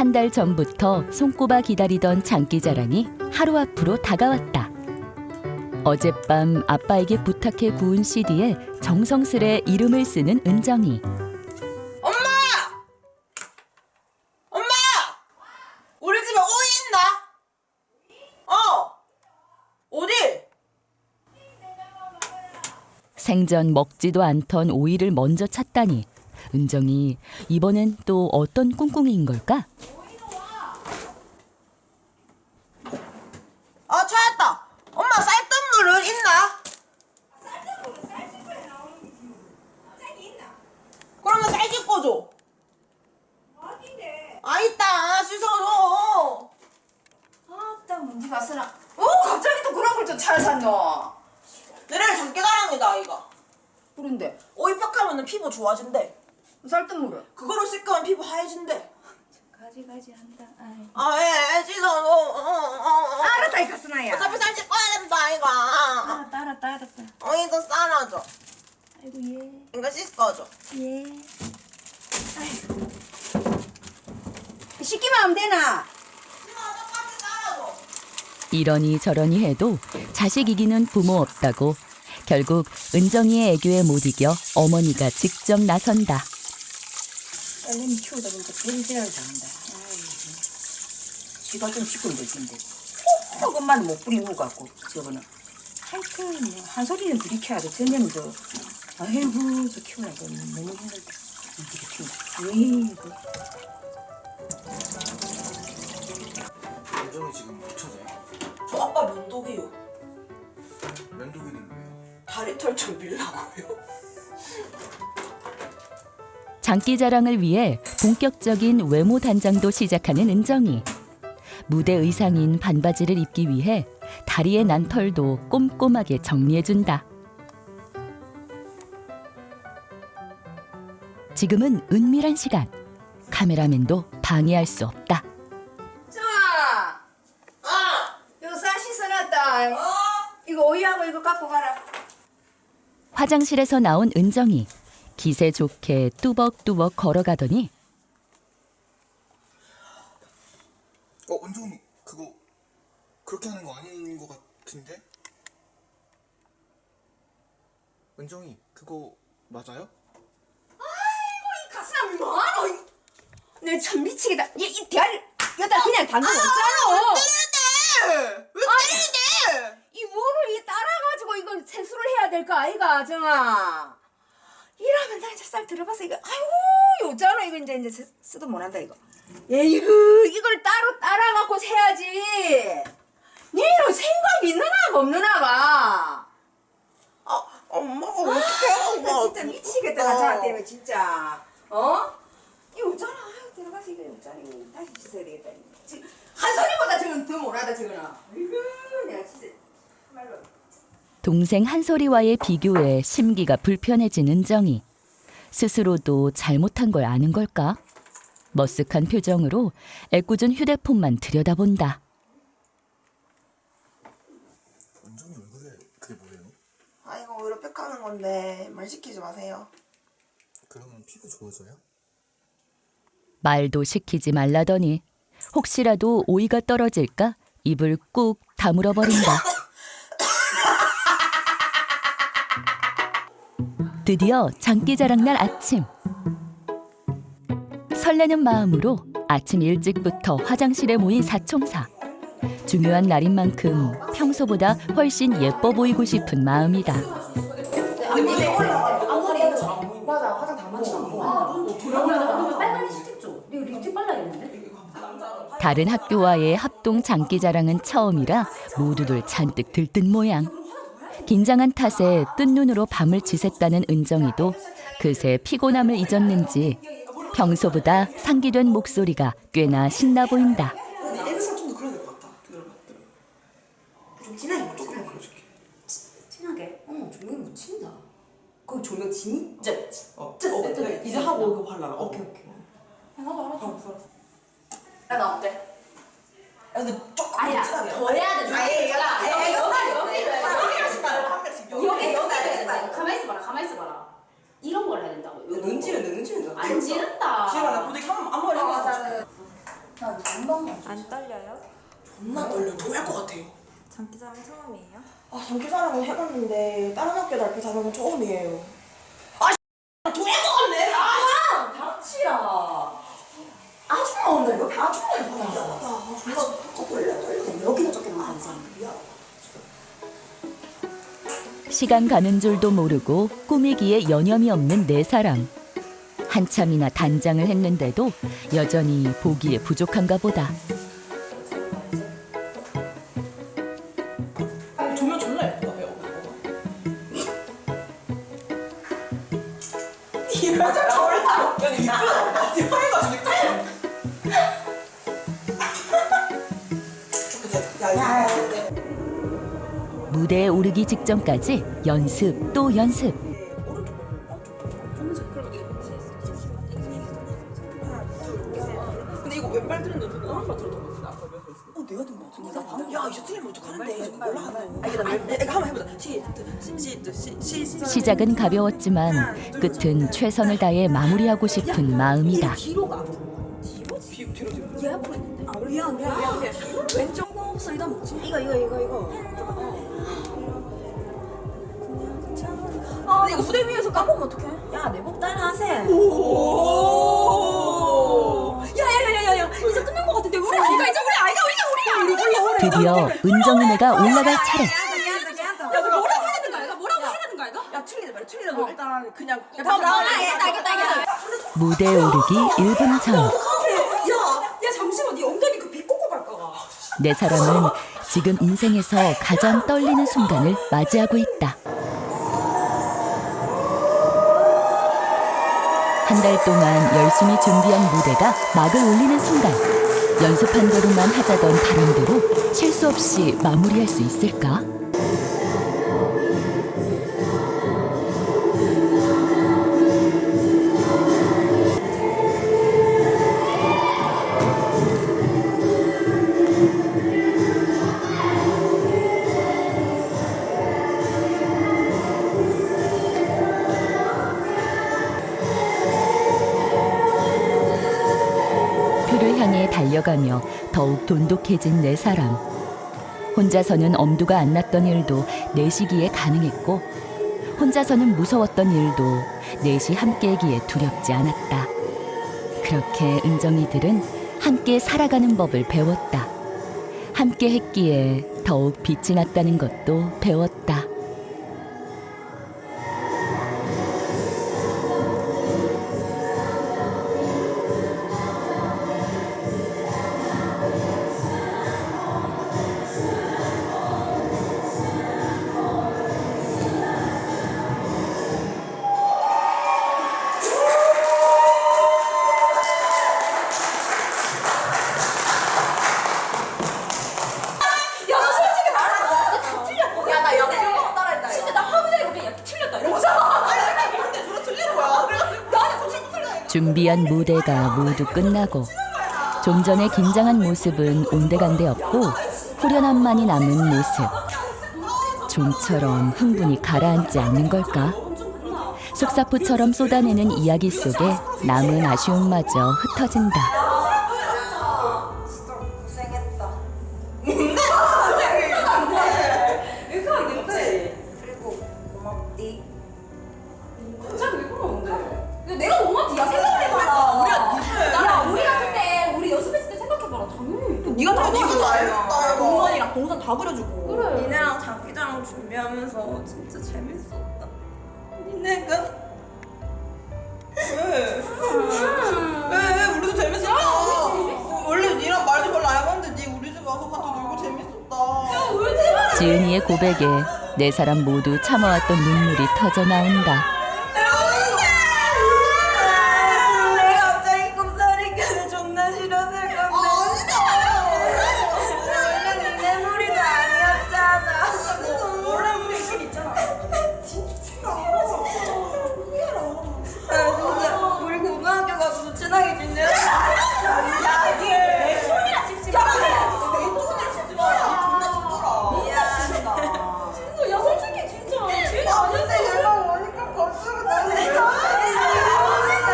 한 달 전부터 손꼽아 기다리던 장기자랑이 하루 앞으로 다가왔다. 어젯밤 아빠에게 부탁해 구운 CD에 정성스레 이름을 쓰는 은정이. 엄마! 엄마! 우리 집에 오이 있나? 어! 어디? 생전 먹지도 않던 오이를 먼저 찾다니 은정이 이번엔 또 어떤 꿍꿍이인 걸까? 아 찾았다. 엄마 쌀뜨물은 있나? 그러면 쌀 씻고 줘. 아 있다 씻어줘. 아따 문제가 쓰나 어 갑자기 또 그런 걸 좀 잘 샀노 내일 장기자랑이다 이거. 그런데 오이 팍하면 피부 좋아진대. 쌀뜨물을 그거로 씻으면 피부 하얘진대. 가지가지 한다 아이. 아예 씻어줘. 어, 어, 어. 알았다 이 가스나야 어차피 쌀 씻어야 된다 이거. 알았다 알았다 알았다 오이도 썰어줘. 아이고 예 이거 씻어줘. 예. 아이고. 씻기만 하면 되나? 이러니 저러니 해도 자식 이기는 부모 없다고 결국 은정이의 애교에 못 이겨 어머니가 직접 나선다. 딸내미 키우다 보니까 지랄을 잘한다. 쥐가 좀 씻고 있는데 조금만 못 뿌리고 갖고 저거는 하여튼 뭐, 한 소리는 들이켜야 돼. 전에는 저 아이고 저 키우라 고 너무 힘들다. 들이키우다. 에이구. 연정이 지금 붙여져요? 저 아빠 면도기요. 면도기는 왜요? 다리 털좀 밀라고요. 장기 자랑을 위해 본격적인 외모 단장도 시작하는 은정이. 무대 의상인 반바지를 입기 위해 다리에 난 털도 꼼꼼하게 정리해준다. 지금은 은밀한 시간. 카메라맨도 방해할 수 없다. 자, 아! 이거 쌀 씻어놨다. 어? 이거 오이하고 이거 갖고 가라. 화장실에서 나온 은정이 기세 좋게 뚜벅뚜벅 걸어가더니 어, 은정이 그거 그렇게 하는 거 아닌 것 같은데? 은정이 그거 맞아요? 가슴 뭐하노? 내참 미치겠다. 얘 이 대가리 여기다 그냥 담근 거 있잖아. 때리대! 왜 때리대! 이 뭐를 이 따라가지고 이걸 세수를 해야 될까 아이가 정아. 이러면 나 이제 쌀 들어봐서 이거 아이고 요잖아 이거 이제 이제 쓰- 쓰도 못한다 이거. 에이구 이걸 따로 따라 갖고 세야지. 니는 생각 있느나가 없느나가. 아, 엄마가 어떻게 나 하고 진짜 미치겠다 나 저한테 때문에 진짜. 어? 이 요잖아 아유 들어가서 이거 이거 다시 씻어야 되겠다. 지금 한 소리보다 지금 더 못하다 지금. 아이고 내가 진짜 정말로. 동생 한솔이와의 비교에 심기가 불편해진 은정이 스스로도 잘못한 걸 아는 걸까? 머쓱한 표정으로 애꿎은 휴대폰만 들여다본다. 은정이 얼굴에 그게 뭐예요? 아, 이거 오히려 팩하는 건데 말 시키지 마세요. 그러면 피부 좋아져요? 말도 시키지 말라더니 혹시라도 오이가 떨어질까 입을 꾹 다물어 버린다. 드디어 장기자랑 날 아침. 설레는 마음으로 아침 일찍부터 화장실에 모인 사총사. 중요한 날인 만큼 평소보다 훨씬 예뻐 보이고 싶은 마음이다. 다른 학교와의 합동 장기자랑은 처음이라 모두들 잔뜩 들뜬 모양. 긴장한 탓에 뜬 눈으로 밤을 지샜다는 은정이도 그새 피곤함을 잊었는지 평소보다 상기된 목소리가 꽤나 신나 보인다. 애기상 좀더 그래야 될 것 같다. 기다려봐, 기다려봐. 좀 진하게, 조금만? 어, 조명 묻힌다. 그 조명 진짜 어, 어, 그래. 이제 하고 그거 발라라. 오케이, 오케이. 나도 알았어. 알았어. 야, 나 어때? 야, 근데 조금 아니야, 진하게. 더 해야 돼. 한 명씩 여기, 여기, 여기. 가만히 있어봐라 가만히 있어봐라 이런 걸 해야 된다고 눈치는 내 눈치는 나. 안 지른다 지금 나 부득이 한 앞머리 어, 한 맞아, 번. 맞아. 안 떨려요? 존나 떨려. 토할 것 같아요. 장기자랑 처음이에요? 아 장기자랑은 해봤는데 다른 학교 발표 자랑은 처음이에요. 시간 가는 줄도 모르고 꾸미기에 여념이 없는 네 사람. 한참이나 단장을 했는데도 여전히 보기에 부족한가 보다. 아 조명 존나 예쁘다 배우. 이 여자 졸라. 야 이쁘다. 이뻐해가지고 이쁘다. 야야야. 무대에 오르기 직전까지 연습 또 연습. 근데 이거 왼발 들은 너 누구 한발 들었던 거 같은데 아까 몇 번. 어 내가 든거 같은데. 야 이제 틀리면 어떡하는데 이제 몰라 안 해. 아 이거 나 이거 한번 해보자. 시시 시 시. 시작은 가벼웠지만 끝은 최선을 다해 마무리하고 싶은 마음이다. 뒤로 가. 뒤로 뒤로 뒤로 뒤로. 얘 앞으로 했는데. 아 미안 미안 미안. 미안. 왼쪽 거 없어 이다 먹지. 이거 이거 이거 이거. 아 이거 무대 위에서 까먹으면 어떡해? 야내목 따라 하세. 오. 야야야야야 이제 끝난 거 같은데 우리 아이가 이제 우리 아이가 이제 우리야. 우리 우리 우리. 드디어 은정이네가 올라갈 차례. 야야 뭐라고 해야 되는 거야? 뭐라고 해야 되는 거야 이거? 야 틀리지 말아. 틀리라 너 일단 그냥. 다음 나와. 알겠다 알겠다 알겠다. 무대에 오르기 1분 전. 야, 야 잠시만, 네 엉덩이 그 비꼬고 갈까가. 네 사람은 지금 인생에서 가장 떨리는 순간을 맞이하고 있다. 한 달 동안 열심히 준비한 무대가 막을 올리는 순간 연습한 대로만 하자던 바람대로 실수 없이 마무리할 수 있을까? 표를 향해 달려가며 더욱 돈독해진 네 사람. 혼자서는 엄두가 안 났던 일도 내 시기에 가능했고, 혼자서는 무서웠던 일도 넷이 함께하기에 두렵지 않았다. 그렇게 은정이들은 함께 살아가는 법을 배웠다. 함께 했기에 더욱 빛이 났다는 것도 배웠다. 준비한 무대가 모두 끝나고 좀 전에 긴장한 모습은 온데간데 없고 후련함만이 남은 모습. 좀처럼 흥분이 가라앉지 않는 걸까? 속사포처럼 쏟아내는 이야기 속에 남은 아쉬움마저 흩어진다. 다 그려주고. 그래. 니네랑 장기자랑 준비하면서 진짜 재밌었다. 니네가 왜? 왜? 왜? 우리도 재밌었다. 원래 니랑 말도 별로 안 해봤는데 니 우리 집 와서 같이 놀고 재밌었다. 지은이의 고백에 네 사람 모두 참아왔던 눈물이 터져 나온다.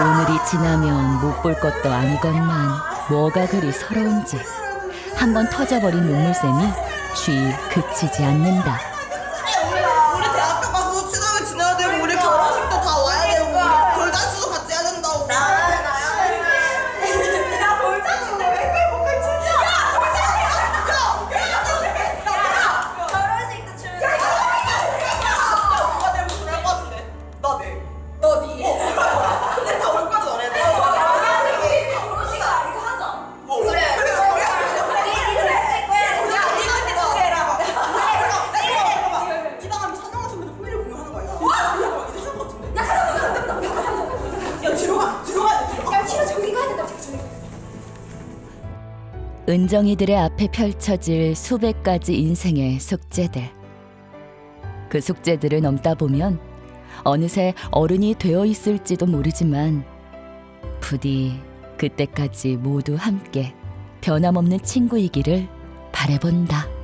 오늘이 지나면 못 볼 것도 아니건만 뭐가 그리 서러운지 한 번 터져버린 눈물샘이 쉬 그치지 않는다. 은정이들의 앞에 펼쳐질 수백 가지 인생의 숙제들. 그 숙제들을 넘다 보면 어느새 어른이 되어 있을지도 모르지만 부디 그때까지 모두 함께 변함없는 친구이기를 바래본다.